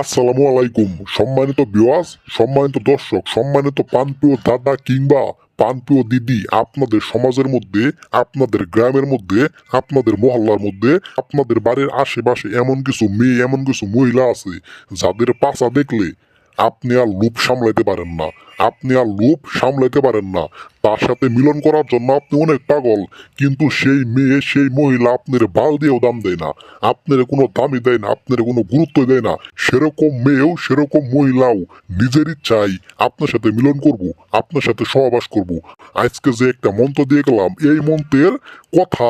আসসালামু আলাইকুম। সম্মানিত বিওয়াস সম্মানিত দর্শক, সম্মানিত পানপ্রিয় দাদা কিংবা পানপ্রিয় দিদি, আপনাদের সমাজের মধ্যে, আপনাদের গ্রামের মধ্যে, আপনাদের মহল্লার মধ্যে, আপনাদের বাড়ির আশেপাশে এমন কিছু মেয়ে, এমন কিছু মহিলা আছে, যাদের পাশা দেখলে আপনি আর লোভ সামলাইতে পারেন না। আপনি আর লোভ সামলাইতে পারেন না। তার সাথে মিলন করার জন্য আপনি অনেক পাগল, কিন্তু সেই মেয়ে, সেই মহিলা আপনার বাল দিয়েও দাম দেয় না। আপনার কোনো দামই দেয় না, আপনার কোনো গুরুত্ব দেয় না। সেরকম মেয়েও, সেরকম মহিলাও নিজের ইচ্ছাই আপনার সাথে মিলন করব, আপনার সাথে সহবাস করব। আজকে যে একটা মন্ত্র দিয়ে গেলাম, এই মন্ত্রের কথা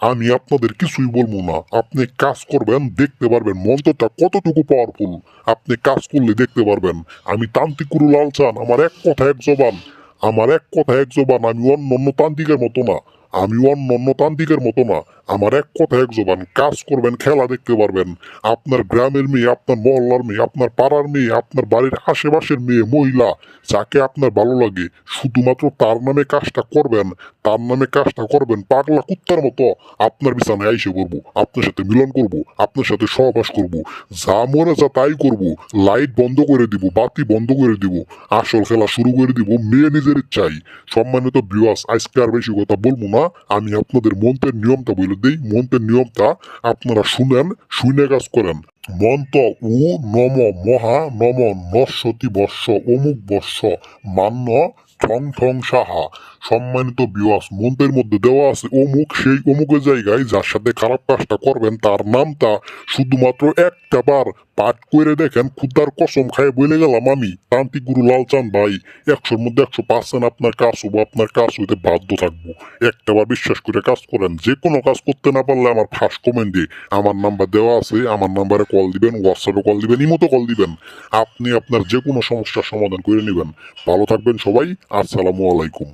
আমি আপনাদের কিছুই বলব না। আপনি কাজ করবেন, দেখতে পারবেন। মন্ত্রটা কতটুকু পাওয়ারফুল আপনি কাজ করলে দেখতে পারবেন। আমি তান্ত্রিক গুরু লাল চান আমার এক কথা এক জবান। আমার এক কথা এক জবান, আমি অন্য অন্য তান্ত্রিকের মতো না। আমি অন্য অন্য তান্ত্রিকের মতো না। আমার এক কথা, এক জবান, কাজ করবেন, খেলা দেখতে পারবেন। আপনার গ্রামের মেয়ে, আপনার মহল্লার মেয়ে, আপনার পাড়ার মেয়ে, আপনার বাড়ির আশেপাশের মেয়ে, মহিলা, যাকে আপনার ভালো লাগে, শুধুমাত্র তার নামে কাজটা করবেন, তার নামে কাজটা করবেন পাগলা কুত্তার মতো। আপনার বিছানায় আইসে করব আপনার সাথে মিলন করব, আপনার সাথে সহবাস করব, যা মনে যা তাই করব, লাইট বন্ধ করে দিব, বাতি বন্ধ করে দিব, আসল খেলা শুরু করে দিব মেয়ে নিজের ইচ্ছাই সম্মানিত বিওয়াস আজকে আর বেশি কথা বলব না। আমি আপনাদের মন্ত্রের নিয়মটা বলে দিই। মন্ত্রের নিয়মটা আপনারা শুনেন শুনে কাজ করেন। মন্ত্র উ নম মহা নম নশ্বতী বর্ষ অমুক বর্ষ মান্য ঠং ঠং সাহা। সম্মানিত বিওয়াস মন্ত্রের মধ্যে দেওয়া আছে অমুক, সেই অমুকের জায়গায় যার সাথে খারাপ কাজটা করবেন, তার নামটা শুধুমাত্র একটা বার পাঠ করে দেখেন খুদার কসম খায় বলে গেলাম আমি। তান্ত্রিক গুরু লালচাঁদ ভাই, একশোর মধ্যে একশো পার্সেন্ট আপনার কাজ হব আপনার কাজ হইতে বাধ্য থাকব। একটা বার বিশ্বাস করে কাজ করেন, যে কোনো কাজ করতে না পারলে আমার ফার্স্ট কমেন্টে আমার নাম্বার দেওয়া আছে, আমার নাম্বারে কল দিবেন, হোয়াটসঅ্যাপে কল দিবেন, ইমোতে কল দিবেন। আপনি আপনার যে কোনো সমস্যার সমাধান করে নেবেন। ভালো থাকবেন সবাই, আসসালামু আলাইকুম।